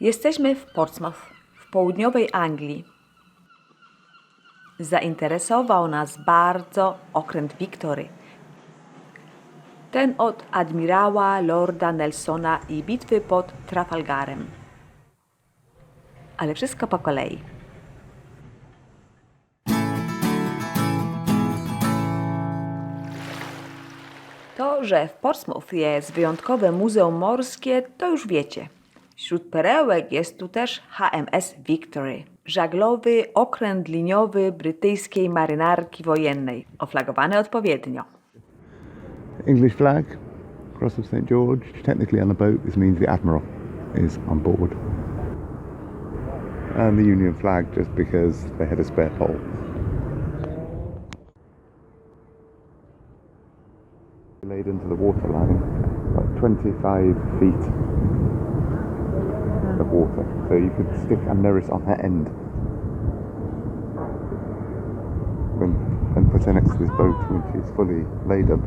Jesteśmy w Portsmouth, w południowej Anglii. Zainteresował nas bardzo okręt Victory. Ten od admirała Lorda Nelsona i bitwy pod Trafalgarem. Ale wszystko po kolei. To, że w Portsmouth jest wyjątkowe muzeum morskie, to już wiecie. Wśród perełek jest tu też HMS Victory, żaglowy okręt liniowy brytyjskiej marynarki wojennej, oflagowany odpowiednio. English flag, Cross of St George. Technically on a boat, this means the Admiral is on board. And the Union flag just because they had a spare pole. Laid into the waterline, about 25 feet of water. So you could stick a Neris on her end. When, and put her next to this boat when she's fully laden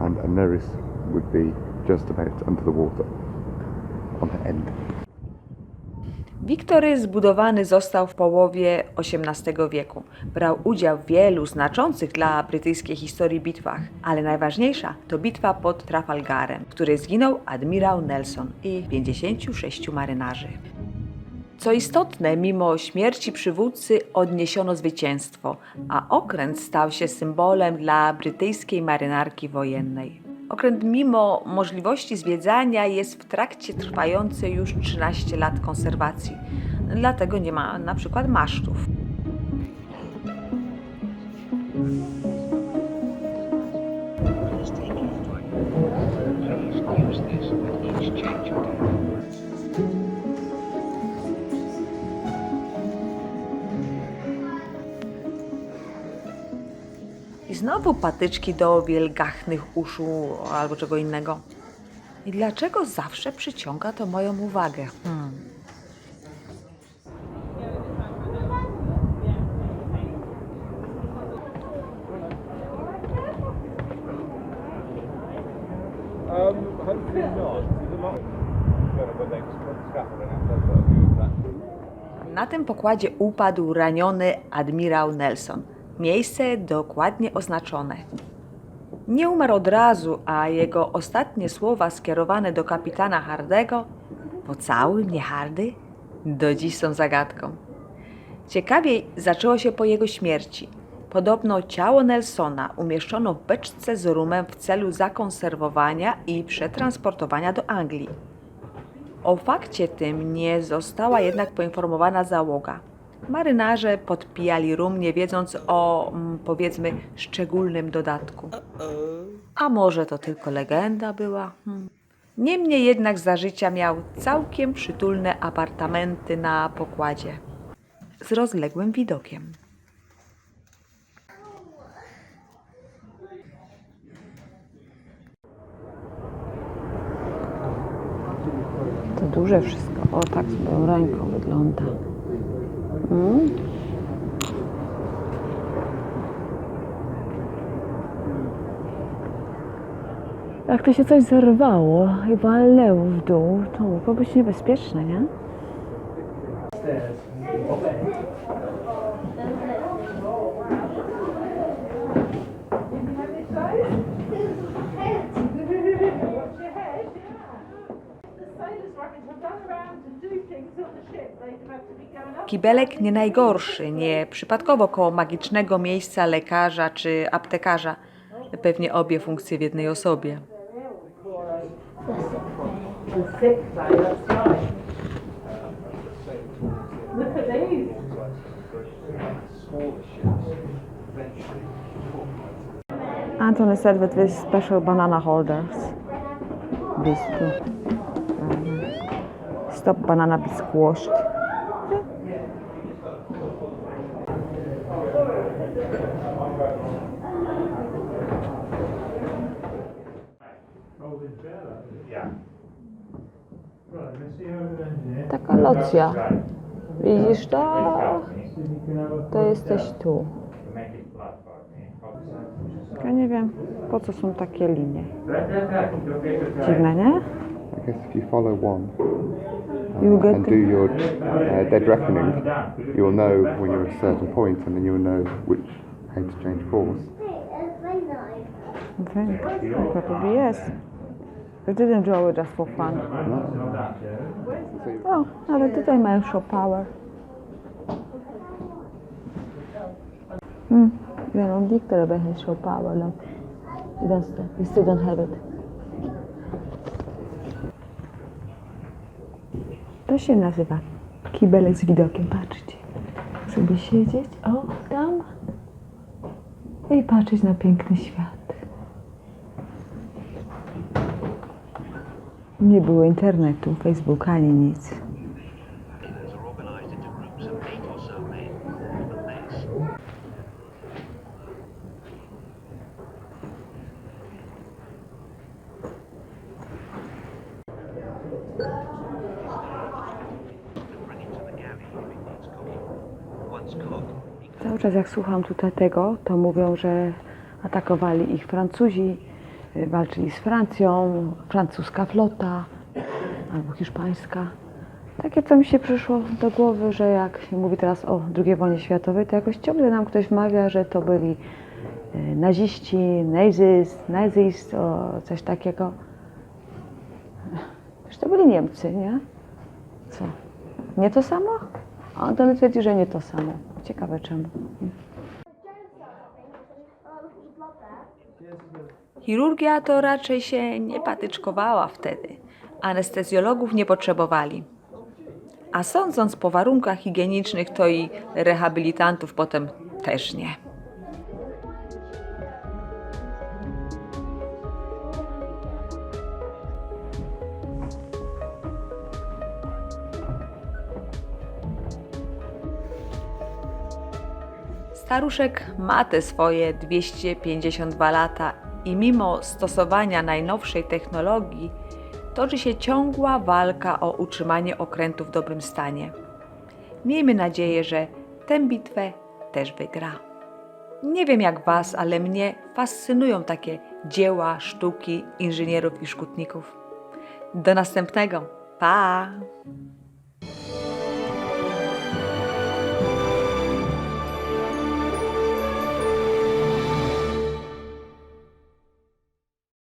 and a Neris would be just about under the water on her end. Wiktory zbudowany został w połowie XVIII wieku. Brał udział w wielu znaczących dla brytyjskiej historii bitwach, ale najważniejsza to bitwa pod Trafalgarem, w której zginął admirał Nelson i 56 marynarzy. Co istotne, mimo śmierci przywódcy odniesiono zwycięstwo, a okręt stał się symbolem dla brytyjskiej marynarki wojennej. Okręt mimo możliwości zwiedzania jest w trakcie trwającej już 13 lat konserwacji, dlatego nie ma na przykład masztów. Znowu patyczki do wielgachnych uszu albo czego innego. I dlaczego zawsze przyciąga to moją uwagę? Hmm. Um. Na tym pokładzie upadł raniony admirał Nelson. Miejsce dokładnie oznaczone. Nie umarł od razu, a jego ostatnie słowa skierowane do kapitana Hardego pocałuj mnie Hardy do dziś są zagadką. Ciekawiej zaczęło się po jego śmierci. Podobno ciało Nelsona umieszczono w beczce z rumem w celu zakonserwowania i przetransportowania do Anglii. O fakcie tym nie została jednak poinformowana załoga. Marynarze podpijali rum, nie wiedząc o, mm, powiedzmy, szczególnym dodatku. A może to tylko legenda była? Hmm. Niemniej jednak za życia miał całkiem przytulne apartamenty na pokładzie z rozległym widokiem. To duże wszystko. O, tak z ręką wygląda. Mm. Jak to się coś zerwało i walnęło w dół, to mogło być niebezpieczne, nie? Kibelek nie najgorszy, nie przypadkowo koło magicznego miejsca lekarza czy aptekarza. Pewnie obie funkcje w jednej osobie. Anthony said with these special banana holders. These two. Um, Stop banana be squashed. Taka locja. Widzisz to? To jesteś tu. Ja nie wiem, po co są takie linie. Dziwne, nie? I guess if you follow one, You get and do your uh, dead reckoning, you'll know when you're at a certain point, and then you'll know which how to change course. Okay, probably yes. I didn't draw it just for fun. O, ale tutaj mają show power. Hmm, you know, Dictor has show power. No. You, don't, you still don't have it. To się nazywa kibelek z widokiem. Patrzcie. Sobie siedzieć. O, tam. I patrzeć na piękny świat. Nie było internetu, Facebooka ani nic. Killers are organized into groups of eight or so men with a mace. Bring it to the galley if it needs cooking. Once cooked, he can Cały czas jak słucham tutaj tego, to mówią, że atakowali ich Francuzi, walczyli z Francją, francuska flota albo hiszpańska. Takie co mi się przyszło do głowy, że jak się mówi teraz o II wojnie światowej, to jakoś ciągle nam ktoś mawia, że to byli y, naziści, nazis, nazis, o coś takiego. Że to byli Niemcy, nie? Co? Nie to samo? A on ten twierdzi, że nie to samo. Ciekawe czemu. Chirurgia to raczej się nie patyczkowała wtedy. Anestezjologów nie potrzebowali. A sądząc po warunkach higienicznych, to i rehabilitantów potem też nie. Staruszek ma te swoje 252 lata i mimo stosowania najnowszej technologii toczy się ciągła walka o utrzymanie okrętu w dobrym stanie. Miejmy nadzieję, że tę bitwę też wygra. Nie wiem jak Was, ale mnie fascynują takie dzieła, sztuki inżynierów i szkutników. Do następnego. Pa!